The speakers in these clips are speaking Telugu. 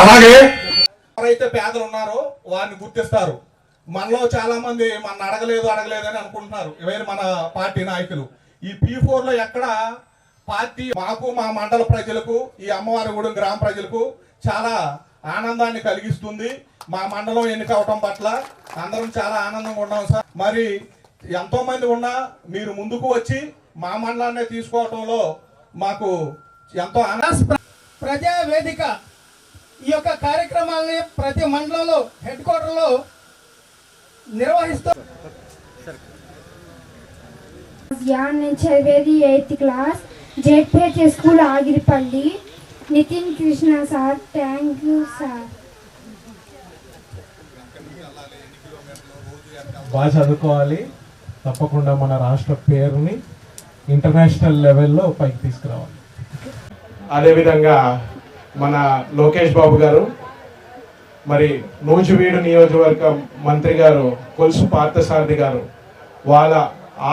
అలాగే ఎవరైతే పేదలు ఉన్నారో వారిని గుర్తిస్తారు. మనలో చాలా మంది మన అడగలేదు అడగలేదు అని అనుకుంటున్నారు. ఇవన్నీ మన పార్టీ నాయకులు. ఈ పీ ఫోర్లో ఎక్కడ పార్టీ మాకు మా మండల ప్రజలకు ఈ అమ్మవారిగూడెం గ్రామ ప్రజలకు చాలా ఆనందాన్ని కలిగిస్తుంది. మా మండలం ఎన్నికవటం పట్ల అందరం చాలా ఆనందంగా ఉన్నాం సార్. మరి ఎంతో మంది ఉన్నా మీరు ముందుకు వచ్చి మా మండలాన్ని తీసుకోవటంలో మాకు ఎంతో ఆనందం ప్రజా వేదిక ఈ యొక్క కార్యక్రమాలని ప్రతి మండలంలో హెడ్ క్వార్టర్లో నిర్వహిస్తూ యాన్ నేను చదివేది eighth class ZPH school Agiripalli. Nitin Krishna sir thank you sir. బాగా చదువుకోవాలి. తప్పకుండా మన రాష్ట్ర పేరుని ఇంటర్నేషనల్ లెవెల్లో పైకి తీసుకురావాలి. అదేవిధంగా మన లోకేష్ బాబు గారు మరి నూజివీడు నియోజకవర్గ మంత్రి గారు కొలుసు పార్థసారథి గారు వాళ్ళ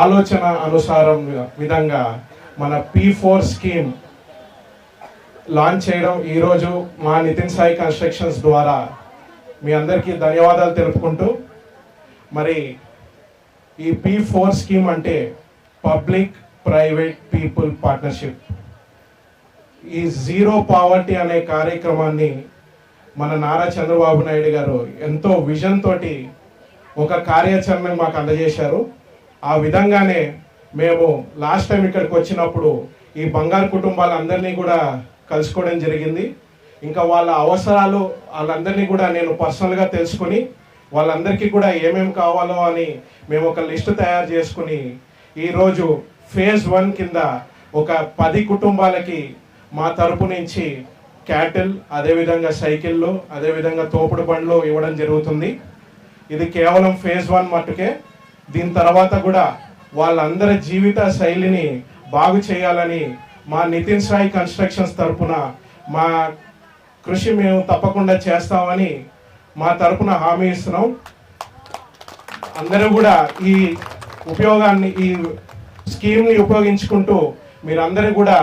ఆలోచన అనుసారం విధంగా మన పీ ఫోర్ స్కీమ్ లాంచ్ చేయడం ఈరోజు మా నితిన్ సాయి కన్స్ట్రక్షన్స్ ద్వారా మీ అందరికీ ధన్యవాదాలు తెలుపుకుంటూ మరి ఈ పీ ఫోర్ స్కీమ్ అంటే పబ్లిక్ ప్రైవేట్ పీపుల్ పార్ట్నర్షిప్ ఈ జీరో పావర్టీ అనే కార్యక్రమాన్ని మన నారా చంద్రబాబు నాయుడు గారు ఎంతో విజన్ తోటి ఒక కార్యాచరణ మాకు అందజేశారు. ఆ విధంగానే మేము లాస్ట్ టైం ఇక్కడికి వచ్చినప్పుడు ఈ బంగారు కుటుంబాలందరినీ కూడా కలుసుకోవడం జరిగింది. ఇంకా వాళ్ళ అవసరాలు వాళ్ళందరినీ కూడా నేను పర్సనల్గా తెలుసుకొని వాళ్ళందరికీ కూడా ఏమేమి కావాలో అని మేము ఒక లిస్టు తయారు చేసుకుని ఈరోజు ఫేజ్ వన్ కింద ఒక పది కుటుంబాలకి మా తరపు నుంచి క్యాటిల్ అదేవిధంగా సైకిళ్ళు అదేవిధంగా తోపుడు బండ్లు ఇవ్వడం జరుగుతుంది. ఇది కేవలం ఫేజ్ వన్ మట్టుకే. దీని తర్వాత కూడా వాళ్ళందరి జీవిత శైలిని బాగు చేయాలని మా నితిన్ సాయి కన్స్ట్రక్షన్స్ తరపున మా కృషి మేము తప్పకుండా చేస్తామని మా తరపున హామీ ఇస్తున్నాం. అందరూ కూడా ఈ ఉపయోగాన్ని ఈ స్కీమ్ని ఉపయోగించుకుంటూ మీరందరూ కూడా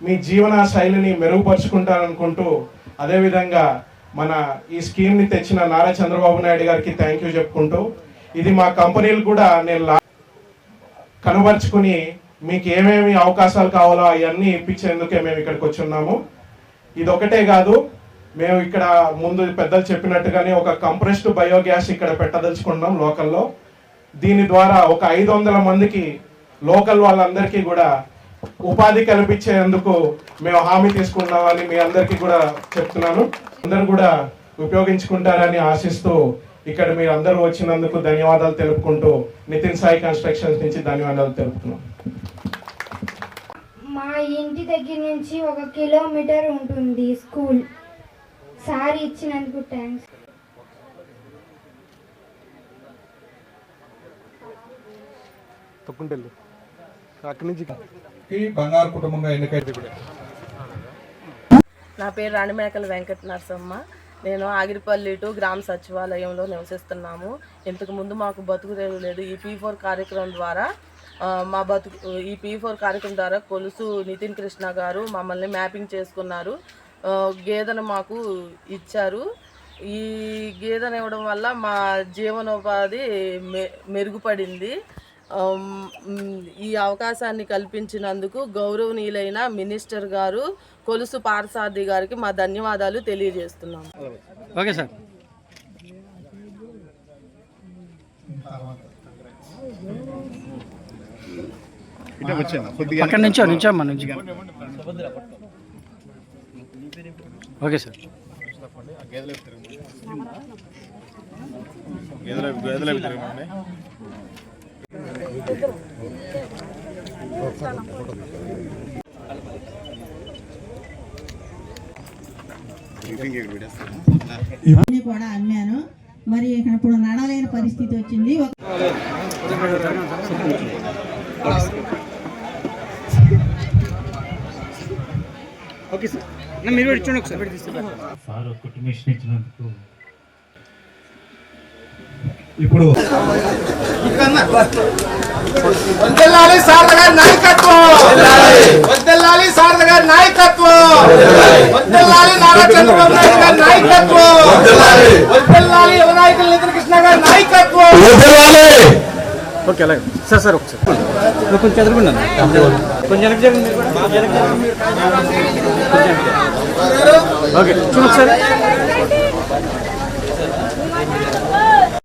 మీ జీవన శైలిని మెరుగుపరుచుకుంటారనుకుంటూ అదేవిధంగా మన ఈ స్కీమ్ని తెచ్చిన నారా చంద్రబాబు నాయుడు గారికి థ్యాంక్ యూ చెప్పుకుంటూ ఇది మా కంపెనీలు కూడా నేను లా- కనబరుచుకుని మీకు ఏమేమి అవకాశాలు కావాలో అవన్నీ ఇప్పించేందుకే మేము ఇక్కడికి వచ్చి ఉన్నాము ఇది ఒకటే కాదు మేము ఇక్కడ ముందు పెద్దలు చెప్పినట్టుగానే ఒక కంప్రెస్డ్ బయోగ్యాస్ ఇక్కడ పెట్టదలుచుకున్నాం లోకల్లో. దీని ద్వారా ఒక ఐదు వందల మందికి లోకల్ వాళ్ళందరికీ కూడా ఉపాధి కల్పించేందుకు మేము హామీ తీసుకున్నామని మీ అందరికీ కూడా చెప్తున్నాను. అందరూ కూడా ఉపయోగించుకుంటారని ఆశిస్తూ ఇక్కడ మీరు అందరూ వచ్చినందుకు ధన్యవాదాలు తెలుపుకుంటూ నితిన్ సాయి కన్స్ట్రక్షన్స్ నుంచి ధన్యవాదాలు తెలుపుతున్నాం. మా ఇంటి దగ్గర నుంచి ఒక కిలోమీటర్ ఉంటుంది స్కూల్. సార్ ఇచ్చినందుకు థ్యాంక్స్ తొక్కుంటెళ్ళు అక్కడి నుంచి ఈ బంగారు కుటుంబంగా ఎన్నికైతే నా పేరు రాణిమేకల వెంకట నరసమ్మ నేను ఆగిరిపల్లి టు గ్రామ సచివాలయంలో నివసిస్తున్నాము. ఇంతకు ముందు మాకు బతుకు తెరువు లేదు. ఈ పీ ఫోర్ కార్యక్రమం ద్వారా మా బతుకు ఈ పీ ఫోర్ కార్యక్రమం ద్వారా కొలుసు నితిన్ కృష్ణ గారు మమ్మల్ని మ్యాపింగ్ చేసుకున్నారు. గేదెను మాకు ఇచ్చారు. ఈ గేదెను ఇవ్వడం వల్ల మా జీవనోపాధి మె మెరుగుపడింది. ఈ అవకాశాన్ని కల్పించినందుకు గౌరవనీయులైన మినిస్టర్ గారు కొలుసు పారసారథి గారికి మా ధన్యవాదాలు తెలియజేస్తున్నాము ఓకే సార్. అక్కడ నుంచో నుంచోమ్మా నుంచి. Okay sir. అన్ని కూడా అమ్మాను. మరి ఇప్పుడు నడలేని పరిస్థితి వచ్చింది. Okay sir. మీరు కూడా ఇచ్చుకోండి ఒకసారి. సార్ ఒక మిషన్ ఇచ్చినందుకు. ఇప్పుడు వద్దెల్లాలి శారద గారి నాయకత్వం. వద్దెల్లాలి శారద గారి నాయకత్వం. వద్దెల్లాలి. నారా చంద్రబాబు నాయుడు గారి నాయకత్వం. వద్దెల్లాలి. యువ నాయకులు నితిన్ కృష్ణ గారి నాయకత్వం. ఓకే అలాగే. సార్ సార్ ఒకసారి. కొంచెం ఎదుర్కొన్నాను కొంచెం వెనక్కి జరగండి. ఓకే చూడు ఒకసారి.